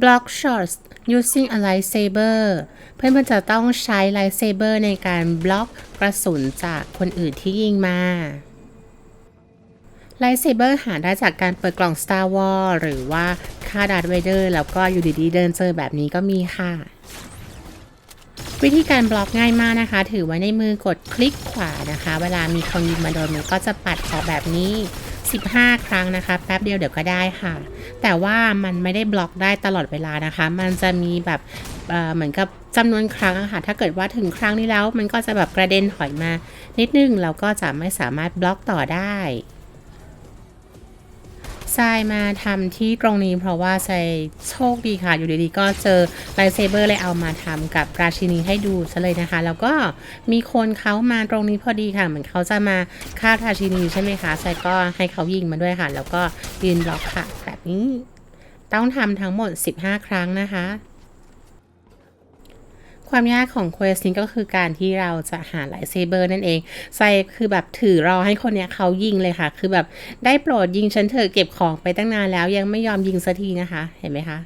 block shots using a lightsaber เพื่อนๆจะต้องใช้ lightsaber ในการบล็อกกระสุนจากคนอื่นที่ยิงมาไลท์เซเบอร์หาได้จากการเปิดกล่อง Star Wars หรือว่าฆ่าดาร์ธเวเดอร์แล้วก็อยู่ดีๆเดินเจอแบบนี้ก็มีค่ะ วิธีการบล็อกง่ายมากนะคะ ถือไว้ในมือกดคลิกขวานะคะ เวลามีคนยิงมาโดนมันก็จะปัดออกแบบนี้ 15 ครั้งนะคะ แป๊บเดียวเดี๋ยวก็ได้ค่ะ แต่ว่ามันไม่ได้บล็อกได้ตลอดเวลานะคะ มันจะมีแบบเเหมือนกับจำนวนครั้งอะค่ะ ถ้าเกิดว่าถึงครั้งนี้แล้ว มันก็จะแบบกระเด็นถอยมา นิดนึงเราก็จะไม่สามารถบล็อกต่อได้ ทรายมาทำที่ตรงนี้เพราะว่าทรายโชคดีค่ะ อยู่ดีๆก็เจอไลเซเบอร์เลยเอามาทำกับราชินีให้ดูซะเลยนะคะ แล้วก็มีคนเขามาตรงนี้พอดีค่ะ เหมือนเขาจะมาฆ่าราชินีใช่ไหมคะทรายก็ให้เขายิงมาด้วยค่ะ แล้วก็ยืนบล็อกค่ะ แบบนี้ ต้องทำทั้งหมด 15 ครั้งนะคะ ความยากของเควสนี้ก็คือการที่เราจะหาไลท์เซเบอร์นั่นเองไซคือแบบถือรอให้คนเนี้ยเขายิงเลยค่ะ คือแบบได้โปรดยิงฉันเถอะเก็บของไปตั้งนานแล้วยังไม่ยอมยิงสักทีนะคะ เห็นไหมคะ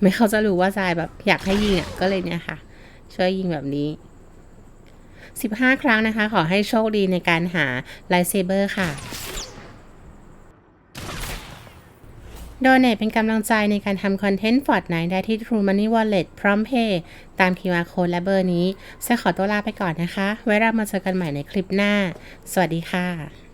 ไม่เขาจะรู้ว่าทรายแบบอยากให้ยิงอะก็เลยเนี่ยค่ะ ช่วยยิงแบบนี้ 15 ครั้งนะคะ ขอให้โชคดีในการหาไลท์เซเบอร์ค่ะ โดเนทเป็นกำลังใจในการทำคอนเทนต์ฟอร์ดไนได้ที่ True Money Wallet พร้อมเพย์ตาม QR Code และเบอร์นี้จะขอตัวลาไปก่อนนะคะ ไว้เรามาเจอกันใหม่ในคลิปหน้า สวัสดีค่ะ